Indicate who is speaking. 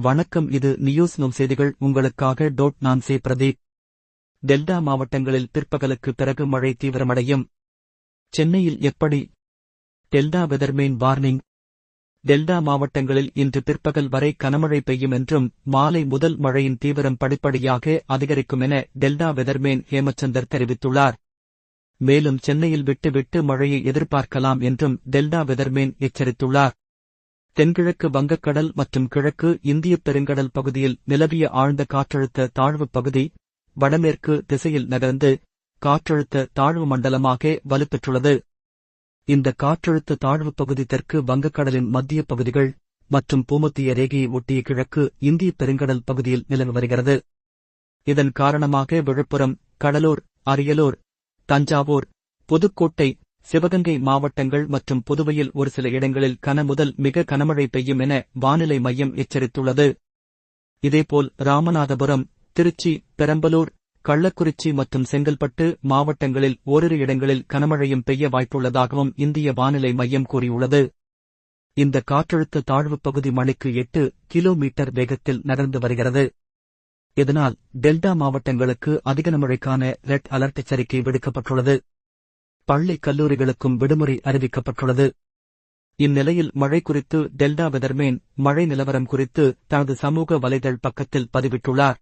Speaker 1: வணக்கம் இது நியூஸ் நும் செய்திகள். உங்களுக்காக டோட் நான் சே பிரதீப். டெல்டா மாவட்டங்களில் பிற்பகலுக்கு பிறகு மழை தீவிரமடையும். சென்னையில் எப்படி? Delta weatherman warning. டெல்டா மாவட்டங்களில் இன்று பிற்பகல் வரை கனமழை பெய்யும் என்றும் மாலை முதல் மழையின் தீவிரம் படிப்படியாக அதிகரிக்கும் என டெல்டா வெதர்மேன் ஹேமச்சந்தர் தெரிவித்துள்ளார். மேலும் சென்னையில் விட்டு விட்டு மழையை எதிர்பார்க்கலாம் என்றும் டெல்டா வெதர்மேன் எச்சரித்துள்ளார். தென்கிழக்கு வங்கக்கடல் மற்றும் கிழக்கு இந்தியப் பெருங்கடல் பகுதியில் நிலவிய ஆழ்ந்த காற்றழுத்த தாழ்வுப் பகுதி வடமேற்கு திசையில் நகர்ந்து காற்றழுத்த தாழ்வு மண்டலமாக வலுப்பெற்றுள்ளது. இந்த காற்றழுத்த தாழ்வுப் பகுதி தெற்கு வங்கக்கடலின் மத்திய பகுதிகள் மற்றும் பூமத்திய ரேகையை ஒட்டிய கிழக்கு இந்தியப் பெருங்கடல் பகுதியில் நிலவி வருகிறது. இதன் காரணமாக விழுப்புரம் கடலூர் அரியலூர் தஞ்சாவூர் புதுக்கோட்டை சிவகங்கை மாவட்டங்கள் மற்றும் புதுவையில் ஒரு சில இடங்களில் கனமுதல் மிக கனமழை பெய்யும் என வானிலை மையம் எச்சரித்துள்ளது. இதேபோல் ராமநாதபுரம் திருச்சி பெரம்பலூர் கள்ளக்குறிச்சி மற்றும் செங்கல்பட்டு மாவட்டங்களில் ஓரிரு இடங்களில் கனமழையும் பெய்ய வாய்ப்புள்ளதாகவும் இந்திய வானிலை மையம் கூறியுள்ளது. இந்த காற்றழுத்த தாழ்வுப் பகுதி மணிக்கு எட்டு கிலோமீட்டர் வேகத்தில் நகர்ந்து வருகிறது. இதனால் டெல்டா மாவட்டங்களுக்கு அதிக மழைக்கான ரெட் அலர்ட் எச்சரிக்கை விடுக்கப்பட்டுள்ளது. பள்ளி கல்லூரிகளுக்கும் விடுமுறை அறிவிக்கப்பட்டுள்ளது. இந்நிலையில் மழை குறித்து டெல்டா வெதர்மேன் மழை நிலவரம் குறித்து தனது சமூக வலைதள் பக்கத்தில் பதிவிட்டுள்ளார்.